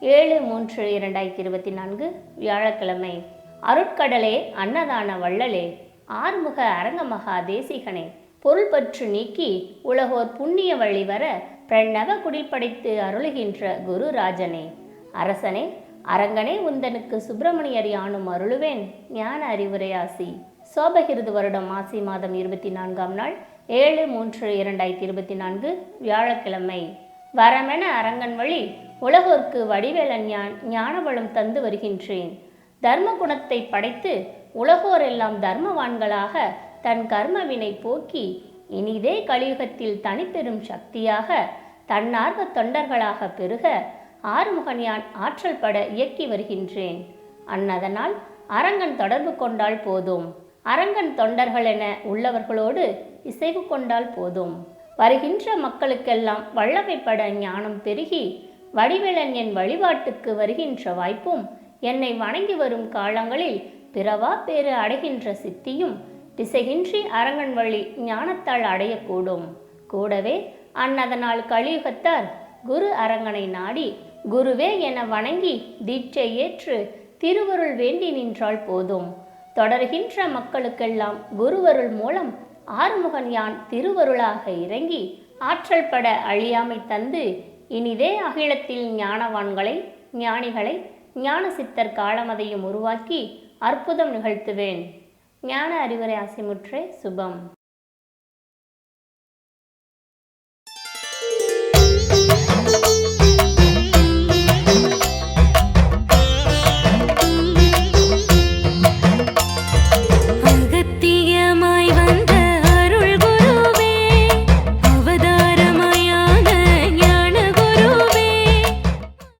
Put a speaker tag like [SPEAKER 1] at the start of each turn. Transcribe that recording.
[SPEAKER 1] ஏழு மூன்று இரண்டாயிரத்தி இருபத்தி நான்கு வியாழக்கிழமை. அருட்கடலே அன்னதான வள்ளலே ஆறுமுக அரங்கமகா தேசிகனே பொருள் பற்று நீக்கி உலகோர் புண்ணிய வழி வர பிரணவ குடில் படைத்து அருளுகின்ற குருராஜனே. அரசனே அரங்கனே உந்தனுக்கு சுப்பிரமணியர் யானும் அருளுவேன் ஞான அறிவுரையாசி சோபகிருது வருடம் மாசி மாதம் இருபத்தி நான்காம் நாள் ஏழு மூன்று இரண்டாயிரத்தி இருபத்தி நான்கு வியாழக்கிழமை. வரமென அரங்கன் வழி உலகோர்க்கு வடிவேலன் ஞான் ஞானவளம் தந்து வருகின்றேன். தர்ம குணத்தை படைத்து உலகோரெல்லாம் தர்மவான்களாக தன் கர்மவினை போக்கி இனிதே கலியுகத்தில் தனிப்பெரும் சக்தியாக தன்னார்வ தொண்டர்களாக பெருக ஆறுமுகன் யான் ஆற்றல் பட இயக்கி வருகின்றேன். அன்னதனால் அரங்கன் தொடர்பு கொண்டால் போதும். அரங்கன் தொண்டர்கள் என உள்ளவர்களோடு இசைவு கொண்டால் போதும். வருகின்ற மக்களுக்கெல்லாம் வல்லமைப்பட ஞானம் பெருகி வடிவேலன் என் வழிபாட்டுக்கு வருகின்ற வாய்ப்பும் என்னை வணங்கி வரும் காலங்களில் பிறவா பேறு அடைகின்ற சித்தியும் திசையின்றி அரங்கன் வழி ஞானத்தால் அடையக்கூடும். கூடவே அன்னதனால் கலியுகத்தார் குரு அரங்கனை நாடி குருவே என வணங்கி தீட்சை ஏற்று திருவருள் வேண்டி நின்றால் போதும். தொடர்கின்ற மக்களுக்கெல்லாம் குருவருள் மூலம் ஆறுமுகன் யான் திருவருளாக இறங்கி ஆற்றல் பட அழியாமை தந்து இனிதே அகிலத்தில் ஞானவான்களை ஞானிகளை ஞான சித்தர் காலமதையும் உருவாக்கி அற்புதம் நிகழ்த்துவேன். ஞான அறிவுரை அசைமுற்றே சுபம்.